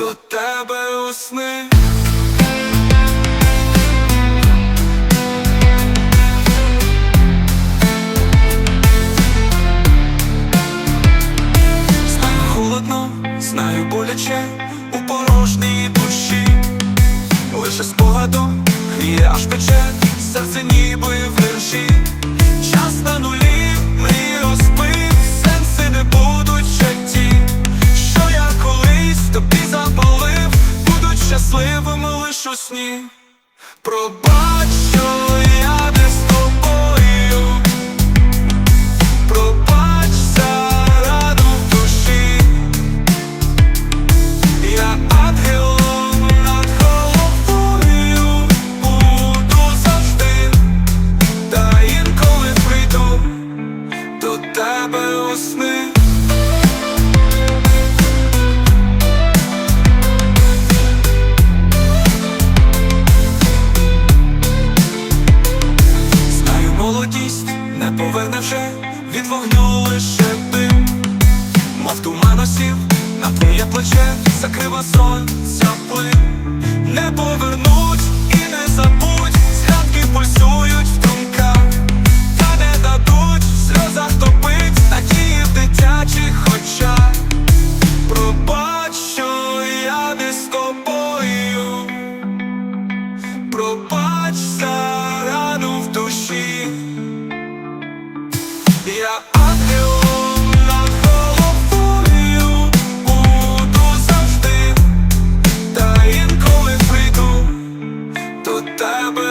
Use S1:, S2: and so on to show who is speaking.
S1: до тебе у сни. Знаю холодно, знаю боляче у порожній душі, лише спогадом гріє аж пече, у сні. Пробач, що я не з тобою. Пробач за рану в душі, я ангелом над головою буду завжди, та інколи прийду до тебе у сни. не поверне вже від вогню лише дим. Мов туман осів, на твоє плече закрива сонця плин. Не повернуть і не забудь, згадки пульсують в думках. Та не дадуть сльоза сльозах топить надії в дитячих очах. Пробач, що я не з тобою. Пробач за рану в душі. тебе.